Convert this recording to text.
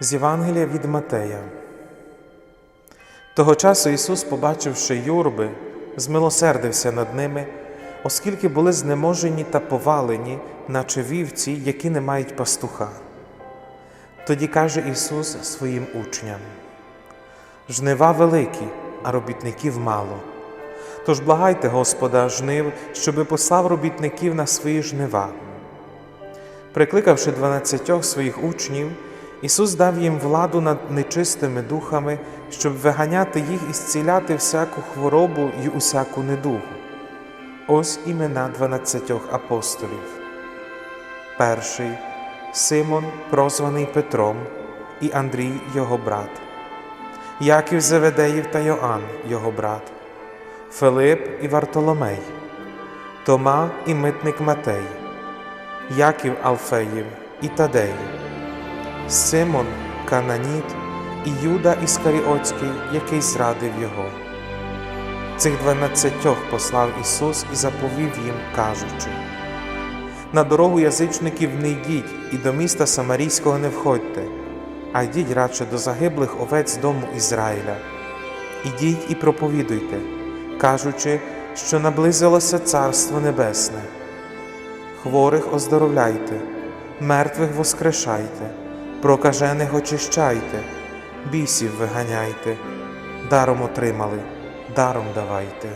З Євангелія від Матея. Того часу Ісус, побачивши юрби, змилосердився над ними, оскільки були знеможені та повалені, наче вівці, які не мають пастуха. Тоді каже Ісус своїм учням: Жнива великі, а робітників мало. Тож благайте Господа жнив, щоби послав робітників на свої жнива. Прикликавши дванадцятьох своїх учнів, Ісус дав їм владу над нечистими духами, щоб виганяти їх і зціляти всяку хворобу й усяку недугу. Ось імена дванадцятьох апостолів. Перший Симон, прозваний Петром, і Андрій його брат, Яків Зеведеїв та Йоанн, його брат, Филип і Вартоломей, Тома і митник Матей, Яків Алфеїв і Тадей, Симон Кананіт і Юда Іскаріотський, який зрадив його. Цих дванадцятьох послав Ісус і заповів їм, кажучи: на дорогу язичників не йдіть і до міста Самарійського не входьте, а йдіть радше до загиблих овець дому Ізраїля. Ідіть і проповідуйте, кажучи, що наблизилося Царство Небесне. Хворих оздоровляйте, мертвих воскрешайте, прокажених очищайте, бісів виганяйте, даром отримали, даром давайте.